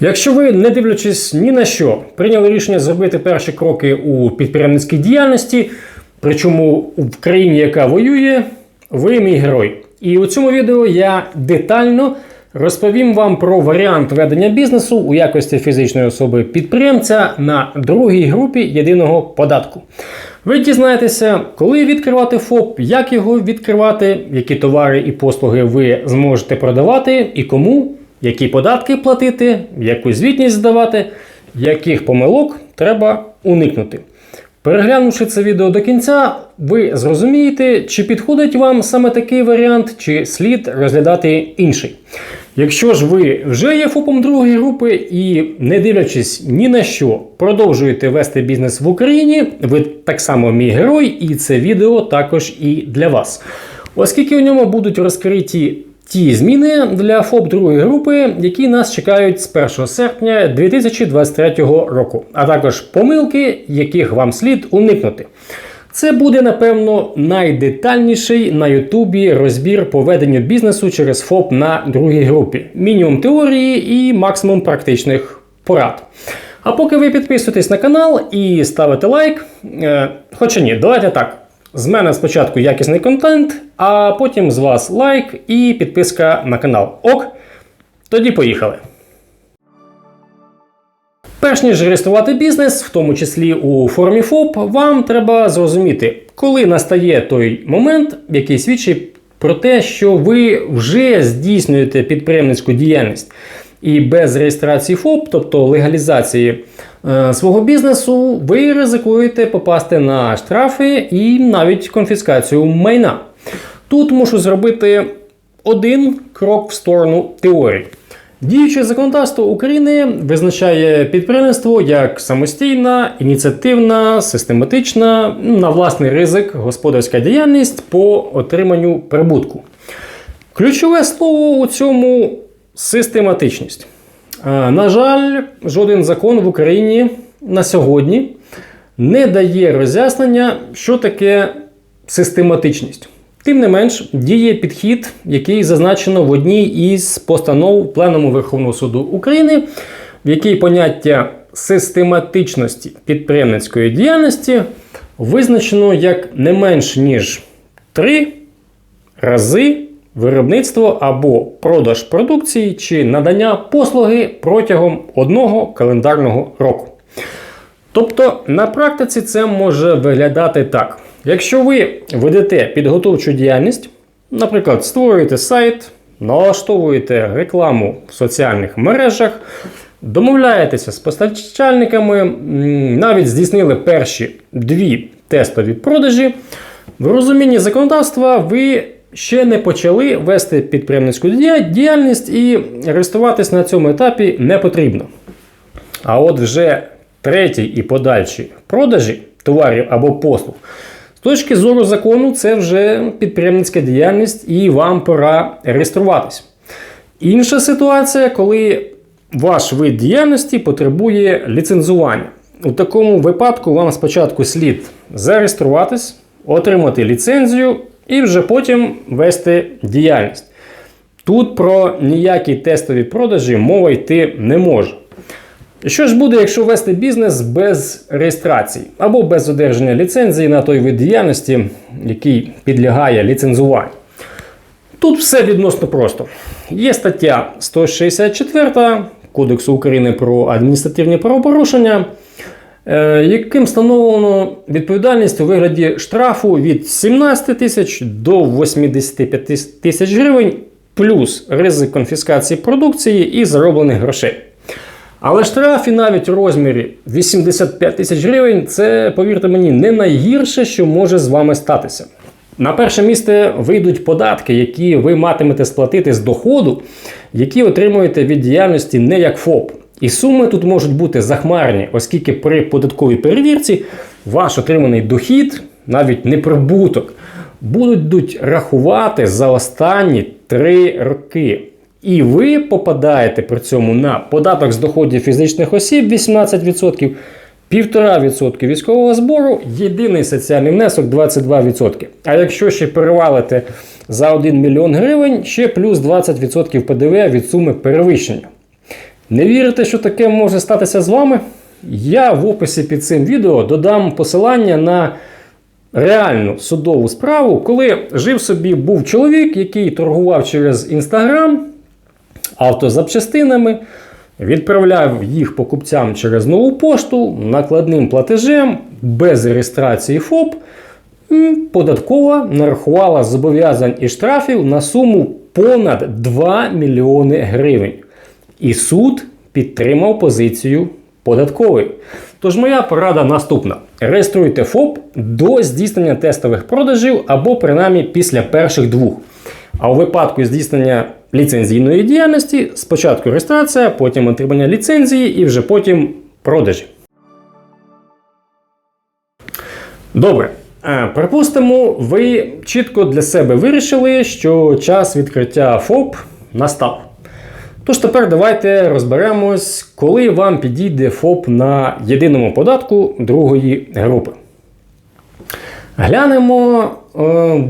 Якщо ви, не дивлячись ні на що, прийняли рішення зробити перші кроки у підприємницькій діяльності, причому в країні, яка воює, ви мій герой. І у цьому відео я детально розповім вам про варіант ведення бізнесу у якості фізичної особи підприємця на другій групі єдиного податку. Ви дізнаєтеся, коли відкривати ФОП, як його відкривати, які товари і послуги ви зможете продавати і кому, які податки платити, яку звітність здавати, яких помилок треба уникнути. Переглянувши це відео до кінця, ви зрозумієте, чи підходить вам саме такий варіант, чи слід розглядати інший. Якщо ж ви вже є ФОПом другої групи і, не дивлячись ні на що, продовжуєте вести бізнес в Україні, ви так само мій герой, і це відео також і для вас. Оскільки у ньому будуть розкриті ті зміни для ФОП другої групи, які нас чекають з 1 серпня 2023 року, а також помилки, яких вам слід уникнути. Це буде, напевно, найдетальніший на Ютубі розбір по веденню бізнесу через ФОП на другій групі. Мінімум теорії і максимум практичних порад. А поки ви підписуєтесь на канал і ставите лайк, е, хоча ні, давайте так. З мене спочатку якісний контент, а потім з вас лайк і підписка на канал. Ок, тоді поїхали. Перш ніж реєструвати бізнес, в тому числі у формі ФОП, вам треба зрозуміти, коли настає той момент, який свідчить про те, що ви вже здійснюєте підприємницьку діяльність. І без реєстрації ФОП, тобто легалізації е, свого бізнесу, ви ризикуєте попасти на штрафи і навіть конфіскацію майна. Тут мушу зробити один крок в сторону теорії. Діюче законодавство України визначає підприємство як самостійна, ініціативна, систематична, на власний ризик господарська діяльність по отриманню прибутку. Ключове слово у цьому систематичність. На жаль, жоден закон в Україні на сьогодні не дає роз'яснення, що таке систематичність. Тим не менш, діє підхід, який зазначено в одній із постанов Пленуму Верховного суду України, в якій поняття систематичності підприємницької діяльності визначено як не менш ніж три рази виробництво або продаж продукції чи надання послуги протягом одного календарного року. Тобто на практиці це може виглядати так. Якщо ви ведете підготовчу діяльність, наприклад, створюєте сайт, налаштовуєте рекламу в соціальних мережах, домовляєтеся з постачальниками, навіть здійснили перші дві тестові продажі, в розумінні законодавства ви ще не почали вести підприємницьку діяльність і реєструватись на цьому етапі не потрібно. А от вже третій і подальші продажі товарів або послуг. З точки зору закону, це вже підприємницька діяльність і вам пора реєструватись. Інша ситуація, коли ваш вид діяльності потребує ліцензування. У такому випадку вам спочатку слід зареєструватись, отримати ліцензію і вже потім вести діяльність. Тут про ніякі тестові продажі мова йти не може. Що ж буде, якщо вести бізнес без реєстрації або без одержання ліцензії на той вид діяльності, який підлягає ліцензуванню? Тут все відносно просто. Є стаття 164 Кодексу України про адміністративні правопорушення, яким встановлено відповідальність у вигляді штрафу від 17 тисяч до 85 тисяч гривень, плюс ризик конфіскації продукції і зароблених грошей. Але штраф і навіть у розмірі 85 тисяч гривень це, повірте мені, не найгірше, що може з вами статися. На перше місце вийдуть податки, які ви матимете сплатити з доходу, які отримуєте від діяльності не як ФОП. І суми тут можуть бути захмарні, оскільки при податковій перевірці ваш отриманий дохід, навіть не прибуток, будуть рахувати за останні 3 роки. І ви попадаєте при цьому на податок з доходів фізичних осіб 18%, 1,5% військового збору, єдиний соціальний внесок 22%. А якщо ще перевалите за 1 мільйон гривень, ще плюс 20% ПДВ від суми перевищення. Не вірите, що таке може статися з вами? Я в описі під цим відео додам посилання на реальну судову справу, коли жив собі був чоловік, який торгував через Інстаграм автозапчастинами, відправляв їх покупцям через нову пошту накладним платежем без реєстрації ФОП. Податкова нарахувала зобов'язань і штрафів на суму понад 2 мільйони гривень. І суд підтримав позицію податкової. Тож моя порада наступна: реєструйте ФОП до здійснення тестових продажів або принаймні після перших двох. А у випадку здійснення ліцензійної діяльності спочатку реєстрація, потім отримання ліцензії і вже потім продажі. Добре. Е, Припустимо, ви чітко для себе вирішили, що час відкриття ФОП настав. Тож тепер давайте розберемось, коли вам підійде ФОП на єдиному податку другої групи. Глянемо е,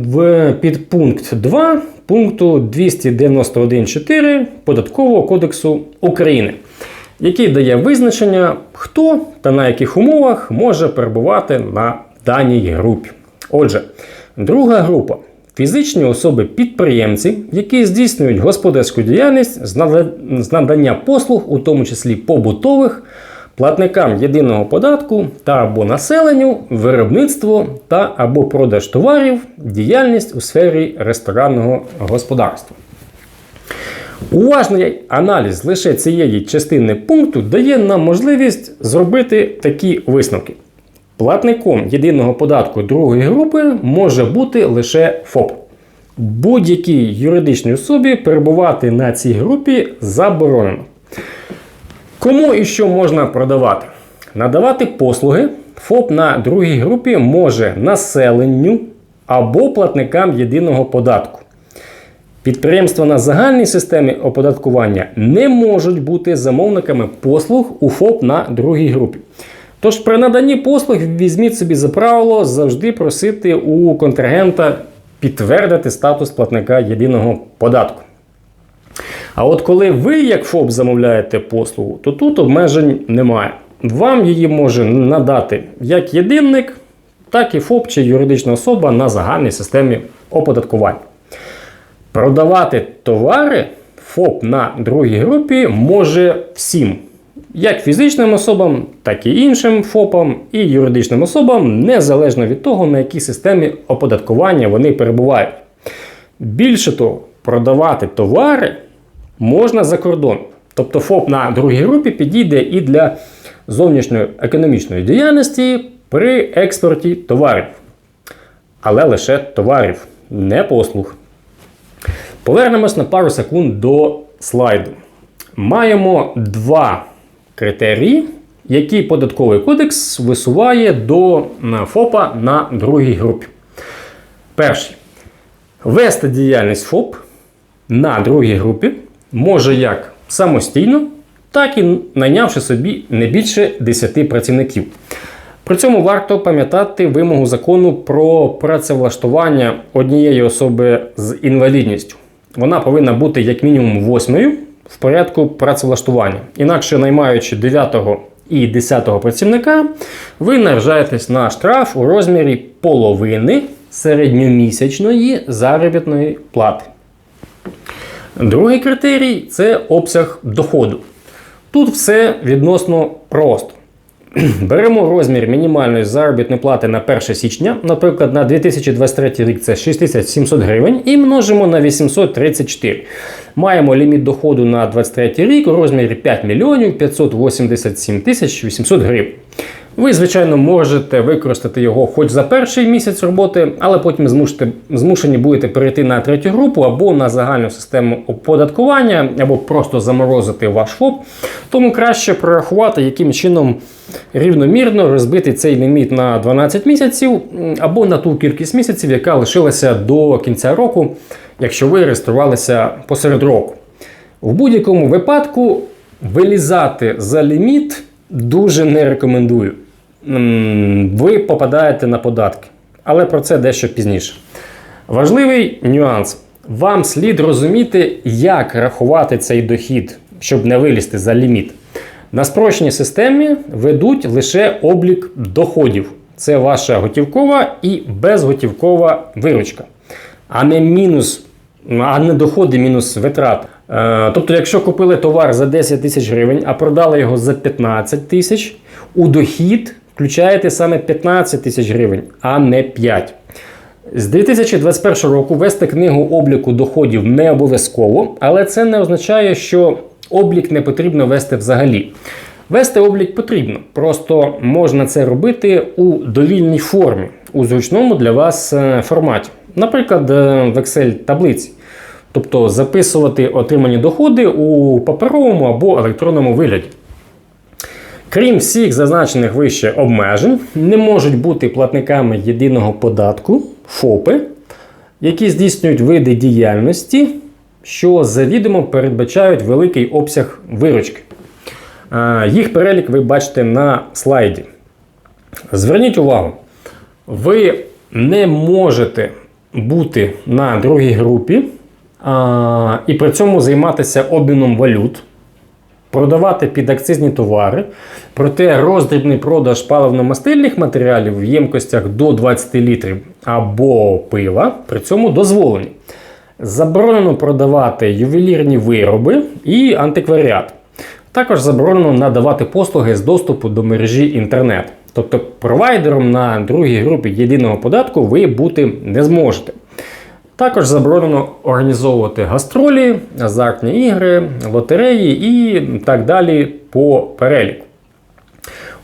в підпункт 2 пункту 291.4 Податкового кодексу України, який дає визначення, хто та на яких умовах може перебувати на даній групі. Отже, друга група фізичні особи-підприємці, які здійснюють господарську діяльність з надання послуг, у тому числі побутових, платникам єдиного податку та або населенню, виробництво та або продаж товарів, діяльність у сфері ресторанного господарства. Уважний аналіз лише цієї частини пункту дає нам можливість зробити такі висновки. Платником єдиного податку другої групи може бути лише ФОП. Будь-якій юридичній особі перебувати на цій групі заборонено. Кому і що можна продавати? Надавати послуги ФОП на другій групі може населенню або платникам єдиного податку. Підприємства на загальній системі оподаткування не можуть бути замовниками послуг у ФОП на другій групі. Тож при наданні послуг візьміть собі за правило завжди просити у контрагента підтвердити статус платника єдиного податку. А от коли ви, як ФОП, замовляєте послугу, то тут обмежень немає. Вам її може надати як єдинник, так і ФОП чи юридична особа на загальній системі оподаткування. Продавати товари ФОП на другій групі може всім, як фізичним особам, так і іншим ФОПам і юридичним особам, незалежно від того, на якій системі оподаткування вони перебувають. Більше того, продавати товари можна за кордон. Тобто ФОП на другій групі підійде і для зовнішньої економічної діяльності при експорті товарів. Але лише товарів, не послуг. Повернемось на пару секунд до слайду. Маємо два критерії, які податковий кодекс висуває до ФОПа на другій групі. Перший. Вести діяльність ФОП на другій групі може як самостійно, так і найнявши собі не більше 10 працівників. При цьому варто пам'ятати вимогу закону про працевлаштування однієї особи з інвалідністю. Вона повинна бути як мінімум восьмою в порядку працевлаштування. Інакше наймаючи 9 і 10 працівника, ви наражаєтесь на штраф у розмірі половини середньомісячної заробітної плати. Другий критерій це обсяг доходу. Тут все відносно просто. Беремо розмір мінімальної заробітної плати на 1 січня, наприклад, на 2023 рік це 6700 гривень, і множимо на 834. Маємо ліміт доходу на 2023 рік у розмірі 5 мільйонів 587 тисяч 800 гривень. Ви, звичайно, можете використати його хоч за перший місяць роботи, але потім змушите, змушені будете перейти на третю групу або на загальну систему оподаткування, або просто заморозити ваш ФОП. Тому краще прорахувати, яким чином рівномірно розбити цей ліміт на 12 місяців або на ту кількість місяців, яка лишилася до кінця року, якщо ви реєструвалися посеред року. В будь-якому випадку вилізати за ліміт дуже не рекомендую. Ви попадаєте на податки, але про це дещо пізніше. Важливий нюанс. Вам слід розуміти, як рахувати цей дохід щоб не вилізти за ліміт. На спрощеній системі ведуть лише облік доходів. Це ваша готівкова і безготівкова виручка, а не мінус, а не доходи мінус витрати. Е, тобто, якщо купили товар за 10 тисяч гривень, а продали його за 15 тисяч, у дохід включаєте саме 15 тисяч гривень, а не 5. З 2021 року вести книгу обліку доходів не обов'язково, але це не означає, що облік не потрібно вести взагалі. Вести облік потрібно, просто можна це робити у довільній формі, у зручному для вас е, форматі. Наприклад, е, в Excel таблиці. Тобто записувати отримані доходи у паперовому або електронному вигляді. Крім всіх зазначених вище обмежень, не можуть бути платниками єдиного податку ФОПи, які здійснюють види діяльності, що завідомо передбачають великий обсяг виручки. Е, Їх перелік ви бачите на слайді. Зверніть увагу, ви не можете бути на другій групі а, і при цьому займатися обміном валют, продавати підакцизні товари, проте роздрібний продаж паливно-мастильних матеріалів в ємкостях до 20 літрів або пива при цьому дозволені. Заборонено продавати ювелірні вироби і антикваріат. Також заборонено надавати послуги з доступу до мережі інтернет. Тобто провайдером на другій групі єдиного податку ви бути не зможете. Також заборонено організовувати гастролі, азартні ігри, лотереї і так далі по переліку.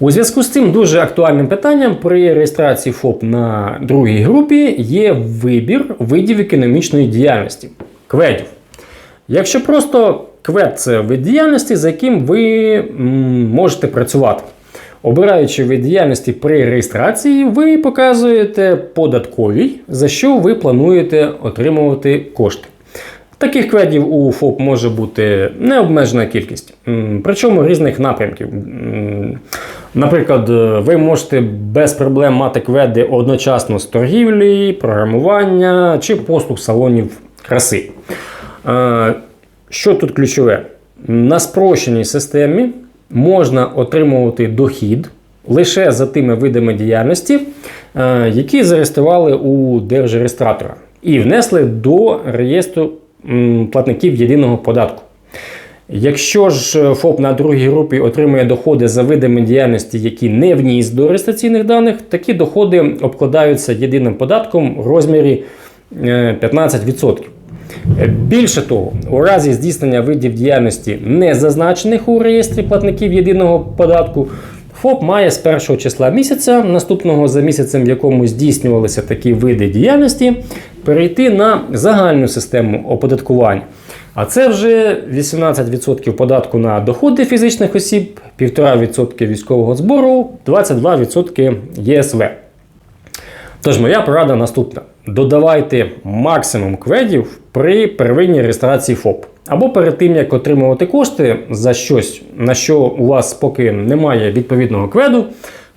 У зв'язку з цим дуже актуальним питанням при реєстрації ФОП на другій групі є вибір видів економічної діяльності кведів. Якщо просто квед це вид діяльності, за яким ви можете працювати. Обираючи вид діяльності при реєстрації, ви показуєте податковій, за що ви плануєте отримувати кошти. Таких кведів у ФОП може бути необмежена кількість, причому різних напрямків. Наприклад, е, ви можете без проблем мати кведи одночасно з торгівлі, програмування чи послуг салонів краси. Е, Що тут ключове? На спрощеній системі можна отримувати дохід лише за тими видами діяльності, е, які зареєстрували у держреєстратора і внесли до реєстру платників єдиного податку. Якщо ж ФОП на другій групі отримує доходи за видами діяльності, які не вніс до реєстраційних даних, такі доходи обкладаються єдиним податком в розмірі е, 15%. Е, Більше того, у разі здійснення видів діяльності, не зазначених у реєстрі платників єдиного податку, ФОП має з першого числа місяця, наступного за місяцем, в якому здійснювалися такі види діяльності, перейти на загальну систему оподаткування. А це вже 18% податку на доходи фізичних осіб, 1,5% військового збору, 22% ЄСВ. Тож моя порада наступна: додавайте максимум кведів при первинній реєстрації ФОП. Або перед тим, як отримувати кошти за щось, на що у вас поки немає відповідного кведу,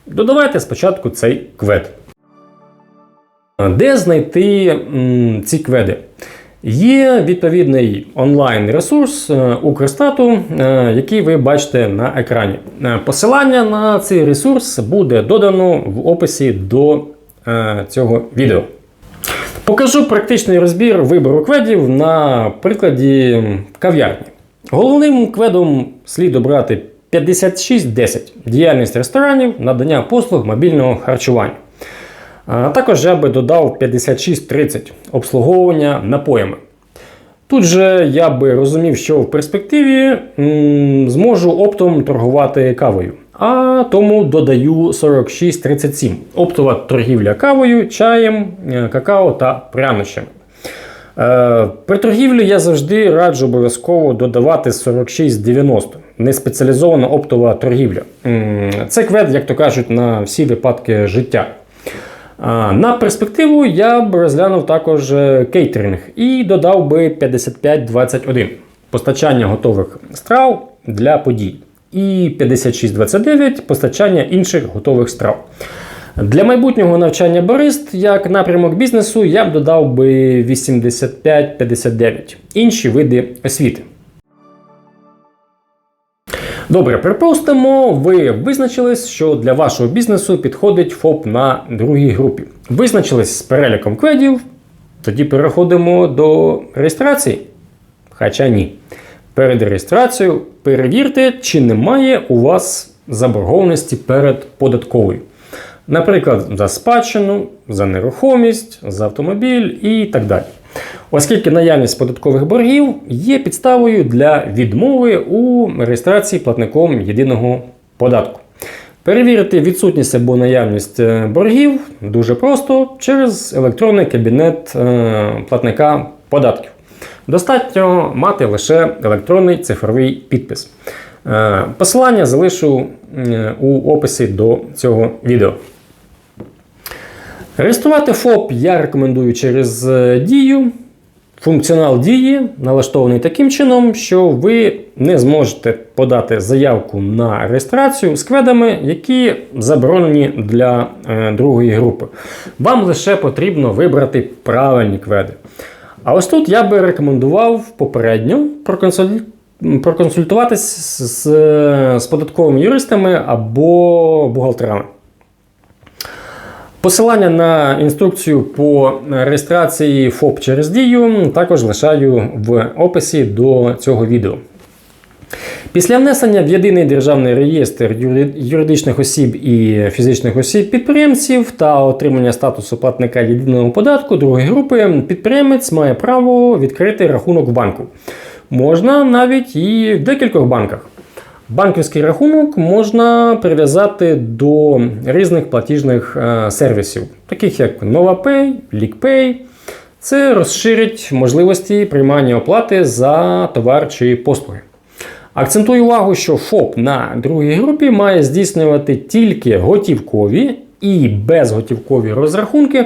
додавайте спочатку цей квед. Де знайти ці кведи? Є відповідний онлайн-ресурс е, Укрстату, е, який ви бачите на екрані. Е, Посилання на цей ресурс буде додано в описі до цього відео. Покажу практичний розбір вибору кведів на прикладі кав'ярні. Головним кведом слід обрати 5610 діяльність ресторанів, надання послуг мобільного харчування. А також я би додав 5630 обслуговування напоями. Тут же я би розумів, що в перспективі м, зможу оптом торгувати кавою. А тому додаю 4637 оптова торгівля кавою, чаєм, е, какао та прянощами. Е, При торгівлі я завжди раджу обов'язково додавати 4690, неспеціалізована оптова торгівля. Це квед, як то кажуть, на всі випадки життя. На перспективу я б розглянув також е, кейтеринг і додав би 5521 постачання готових страв для подій. І 5629 постачання інших готових страв. Для майбутнього навчання барист як напрямок бізнесу я б додав би 8559 інші види освіти. Добре, припустимо, ви визначились, що для вашого бізнесу підходить ФОП на другій групі. Визначились з переліком кведів, тоді переходимо до реєстрації. Хоча ні. Перед реєстрацією перевірте, чи немає у вас заборгованості перед податковою. Наприклад, за спадщину, за нерухомість, за автомобіль і так далі. Оскільки наявність податкових боргів є підставою для відмови у реєстрації платником єдиного податку. Перевірити відсутність або наявність е, боргів дуже просто через електронний кабінет е, платника податків. Достатньо мати лише електронний цифровий підпис. Е, Посилання залишу у описі до цього відео. Реєструвати ФОП я рекомендую через е, дію. Функціонал дії налаштований таким чином, що ви не зможете подати заявку на реєстрацію з кведами, які заборонені для е, другої групи. Вам лише потрібно вибрати правильні кведи. А ось тут я би рекомендував попередньо проконсуль- проконсультуватись з, з, з податковими юристами або бухгалтерами. Посилання на інструкцію по реєстрації ФОП через дію також лишаю в описі до цього відео. Після внесення в єдиний державний реєстр юридичних осіб і фізичних осіб підприємців та отримання статусу платника єдиного податку другої групи, підприємець має право відкрити рахунок в банку. Можна навіть і в декількох банках. Банківський рахунок можна прив'язати до різних платіжних е, сервісів, таких як NovaPay, LeakPay. Це розширить можливості приймання оплати за товар чи послуги. Акцентую увагу, що ФОП на другій групі має здійснювати тільки готівкові і безготівкові розрахунки,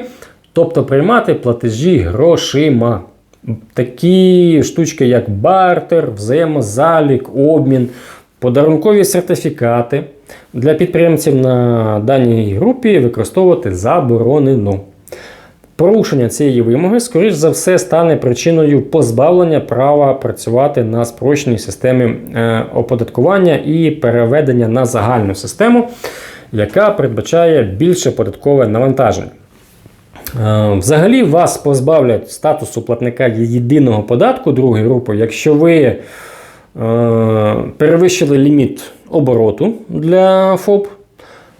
тобто приймати платежі грошима. Такі штучки, як бартер, взаємозалік, обмін, подарункові сертифікати для підприємців на даній групі використовувати заборонено. Порушення цієї вимоги, скоріш за все, стане причиною позбавлення права працювати на спрощеній системі е, оподаткування і переведення на загальну систему, яка передбачає більше податкове навантаження. Е, Взагалі вас позбавлять статусу платника єдиного податку другої групи, якщо ви е, перевищили ліміт обороту для ФОП,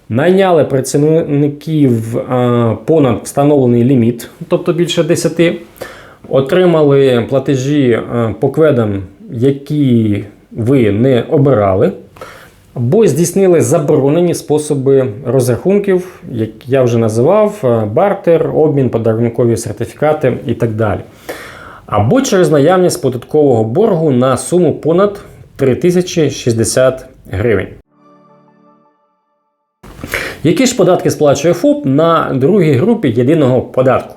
найняли працівників понад встановлений ліміт, тобто більше 10, отримали платежі по кведам, які ви не обирали. Або здійснили заборонені способи розрахунків, як я вже називав, бартер, обмін, подарункові сертифікати і так далі. Або через наявність податкового боргу на суму понад 3060 гривень. Які ж податки сплачує ФОП на другій групі єдиного податку?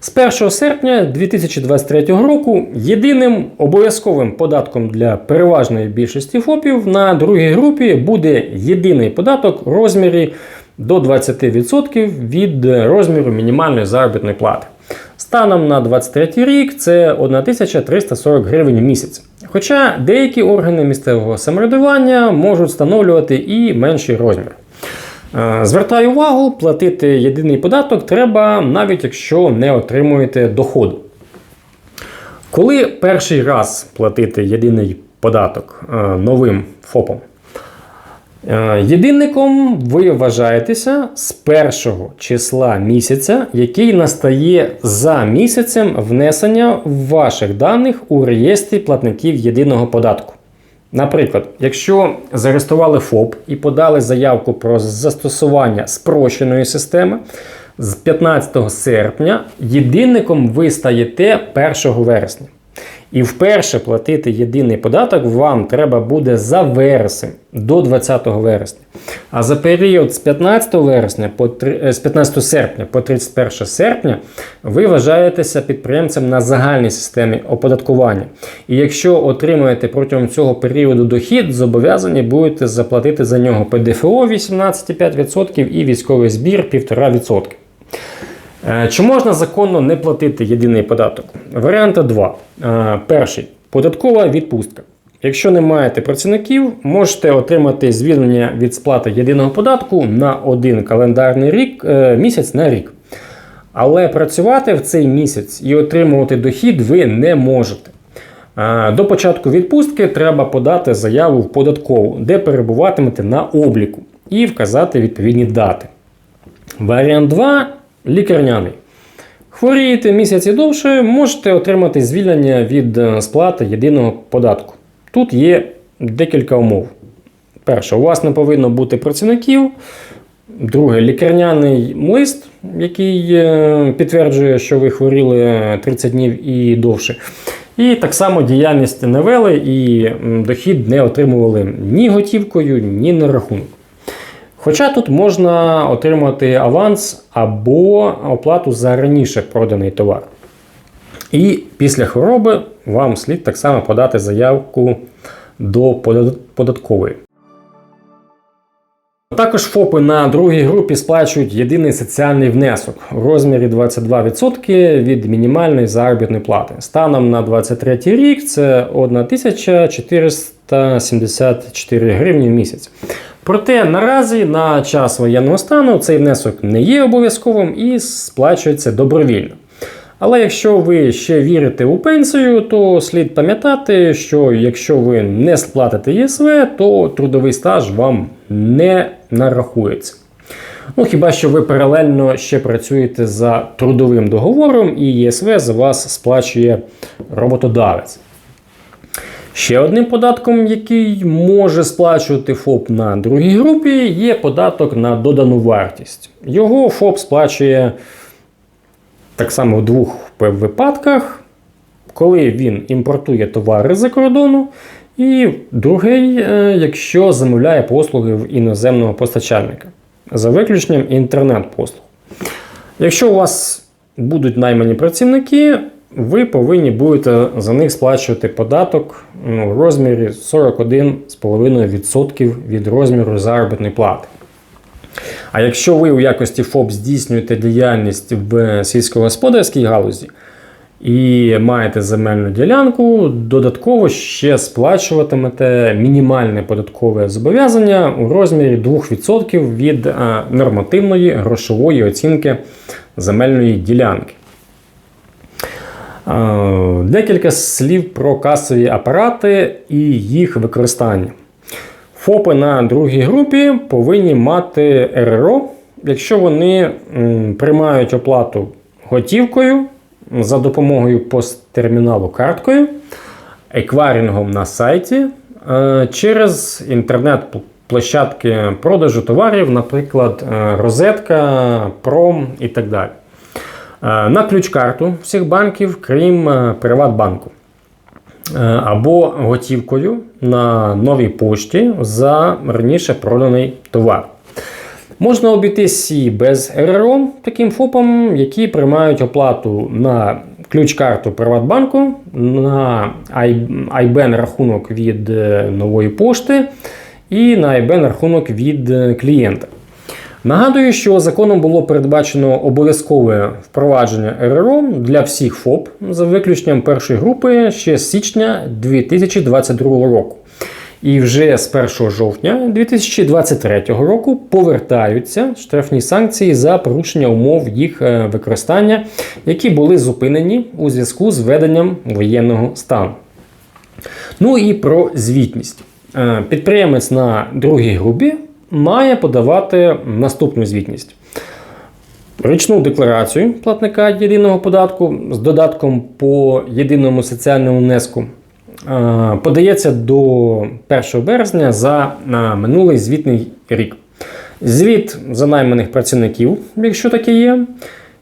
З 1 серпня 2023 року єдиним обов'язковим податком для переважної більшості ФОПів на другій групі буде єдиний податок у розмірі до 20% від розміру мінімальної заробітної плати. Станом на 2023 рік це 1340 гривень в місяць. Хоча деякі органи місцевого самоврядування можуть встановлювати і менший розмір. Е, Звертаю увагу, платити єдиний податок треба навіть якщо не отримуєте доходу. Коли перший раз платити єдиний податок е, новим ФОПом? Е, Єдинником ви вважаєтеся з першого числа місяця, який настає за місяцем внесення ваших даних у реєстрі платників єдиного податку. Наприклад, якщо зареєстрували ФОП і подали заявку про застосування спрощеної системи з 15 серпня, єдинником ви стаєте 1 вересня. І вперше платити єдиний податок вам треба буде за вересень до 20 вересня. А за період з 15 вересня по три- е, з 15 серпня по 31 серпня ви вважаєтеся підприємцем на загальній системі оподаткування. І якщо отримуєте протягом цього періоду дохід, зобов'язані будете заплатити за нього ПДФО 18,5% і військовий збір 1,5%. Е, Чи можна законно не платити єдиний податок? Варіанти два. Е, Перший податкова відпустка. Якщо не маєте працівників, можете отримати звільнення від сплати єдиного податку на один календарний рік, е, місяць на рік. Але працювати в цей місяць і отримувати дохід ви не можете. До початку відпустки треба подати заяву в податкову, де перебуватимете на обліку, і вказати відповідні дати. Варіант 2 лікарняний. Хворієте місяць і довше, можете отримати звільнення від е, сплати єдиного податку. Тут є декілька умов. Перше, у вас не повинно бути працівників. Друге, лікарняний лист, який е, підтверджує, що ви хворіли 30 днів і довше. І так само діяльність не вели і дохід не отримували ні готівкою, ні на рахунок. Хоча тут можна отримати аванс або оплату за раніше проданий товар. І після хвороби вам слід так само подати заявку до податкової. Також ФОПи на другій групі сплачують єдиний соціальний внесок у розмірі 22% від мінімальної заробітної плати. Станом на 23 рік це 1474 гривні в місяць. Проте наразі на час воєнного стану цей внесок не є обов'язковим і сплачується добровільно. Але якщо ви ще вірите у пенсію, то слід пам'ятати, що якщо ви не сплатите ЄСВ, то трудовий стаж вам не нарахується. Ну, хіба що ви паралельно ще працюєте за трудовим договором, і ЄСВ за вас сплачує роботодавець. Ще одним податком, який може сплачувати ФОП на другій групі, є податок на додану вартість. Його ФОП сплачує так само в двох випадках, коли він імпортує товари за кордону, і другий, е, якщо замовляє послуги в іноземного постачальника, за виключенням інтернет-послуг. Якщо у вас будуть наймані працівники, ви повинні будете за них сплачувати податок ну, в розмірі 41,5% від розміру заробітної плати. А якщо ви у якості ФОП здійснюєте діяльність в сільськогосподарській галузі і маєте земельну ділянку, додатково ще сплачуватимете мінімальне податкове зобов'язання у розмірі 2% від е, нормативної грошової оцінки земельної ділянки. Е, Декілька слів про касові апарати і їх використання. ФОПи на другій групі повинні мати РРО, якщо вони приймають оплату готівкою за допомогою посттерміналу карткою, еквайрингом на сайті е, через інтернет-площадки продажу товарів, наприклад, е, розетка, пром і так далі. Е, На ключ-карту всіх банків, крім е, Приватбанку. Е, або готівкою на новій пошті за раніше проданий товар. Можна обійтись і без РРО таким ФОПом, які приймають оплату на ключ-карту Приватбанку, на IBAN рахунок від нової пошти і на IBAN рахунок від клієнта. Нагадую, що законом було передбачено обов'язкове впровадження РРО для всіх ФОП за виключенням першої групи ще з січня 2022 року. І вже з 1 жовтня 2023 року повертаються штрафні санкції за порушення умов їх е, використання, які були зупинені у зв'язку з введенням воєнного стану. Ну і про звітність. Е, Підприємець на другій групі має подавати наступну звітність. Річну декларацію платника єдиного податку з додатком по єдиному соціальному внеску е, подається до 1 березня за е, минулий звітний рік. Звіт за найманих працівників, якщо таке є.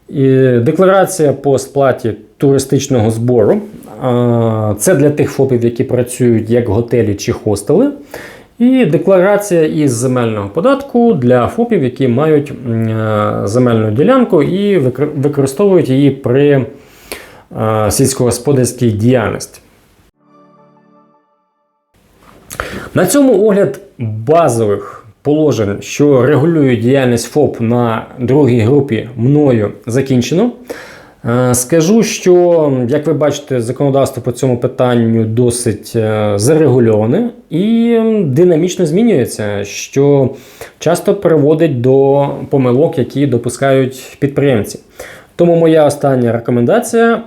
І Декларація по сплаті туристичного збору. Е, Це для тих ФОПів, які працюють як готелі чи хостели. І декларація із земельного податку для ФОПів, які мають е, земельну ділянку і використовують її при е, сільськогосподарській діяльності. На цьому огляд базових положень, що регулюють діяльність ФОП на другій групі, мною закінчено. Е, Скажу, що, як ви бачите, законодавство по цьому питанню досить е, зарегульоване і динамічно змінюється, що часто приводить до помилок, які допускають підприємці. Тому моя остання рекомендація.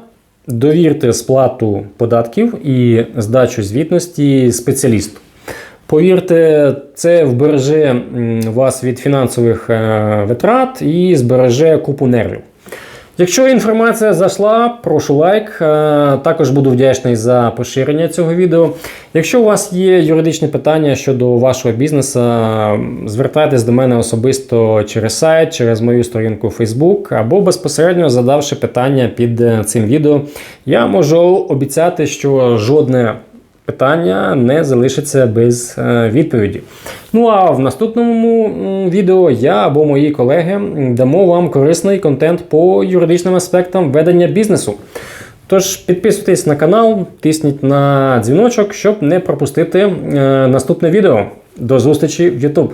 Довірте сплату податків і здачу звітності спеціалісту. Повірте, це вбереже вас від фінансових е, витрат і збереже купу нервів. Якщо інформація зайшла, прошу лайк. Е, Також буду вдячний за поширення цього відео. Якщо у вас є юридичні питання щодо вашого бізнесу, звертайтесь до мене особисто через сайт, через мою сторінку Facebook або безпосередньо задавши питання під е, цим відео. Я можу обіцяти, що жодне питання не залишиться без е, відповіді. Ну а в наступному відео я або мої колеги дамо вам корисний контент по юридичним аспектам ведення бізнесу. Тож підписуйтесь на канал, тисніть на дзвіночок, щоб не пропустити е, наступне відео. До зустрічі в YouTube.